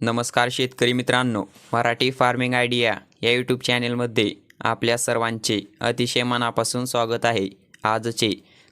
नमस्कार शेतकरी मित्रांनो मराठी फार्मिंग आयडिया या यूट्यूब चॅनेलमध्ये आपल्या सर्वांचे अतिशय मनापासून स्वागत आहे. आजचे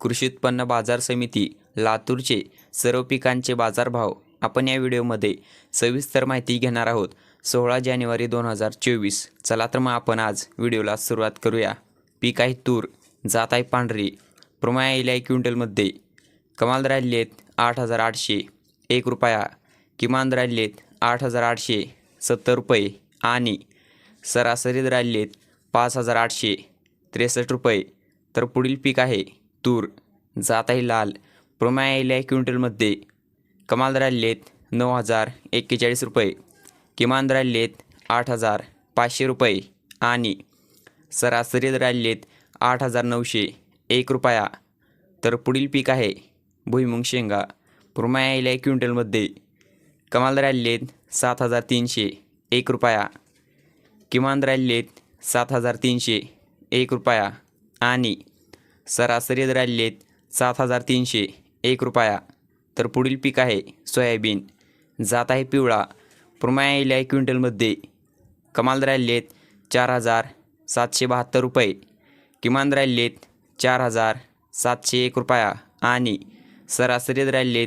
कृषी उत्पन्न बाजार समिती लातूरचे सर्व पिकांचे बाजारभाव आपण या व्हिडिओमध्ये सविस्तर माहिती घेणार आहोत. सोळा जानेवारी दोन हजार चोवीस चला तर मग आपण आज व्हिडिओला सुरुवात करूया. पीक आहे तूर जात आहे पांढरी. प्रमाया येईल आहे क्विंटलमध्ये. कमाल राहिली आहेत आठ हजार आठशे एक रुपया. किमान राहिली आहेत आठ हजार आठशे सत्तर रुपये आणि सरासरीत राहिली पाच हजार आठशे त्रेसष्ट रुपये. तर पुढील पीक आहे तूर. जात आहे लाल. प्रमाया येईल आहे क्विंटलमध्ये. कमाल राहिली नऊ हजार एक्केचाळीस रुपये. किमान राहिली आठ हजार पाचशे रुपये आणि सरासरीत राहिली आठ हजार नऊशे एक रुपया. तर पुढील पीक आहे भुईमुंग शेंगा. पुरमाया येईल आहे क्विंटलमध्ये कमाल राहिली सात हजार तीनशे एक रुपया. किमान राहिली सात हजार तीनशे एक रुपया. आणि सरासरी राहिली सात हजार तीनशे एक रुपया. तर पुढील पीक आहे सोयाबीन. जात आहे पिवळा. पुरमाया आहे क्विंटलमध्ये. कमाल राहिली चार हजार सातशे बहात्तर रुपये. किमान राहिली चार हजार सातशे एक रुपया. आणि सरासरी राहिली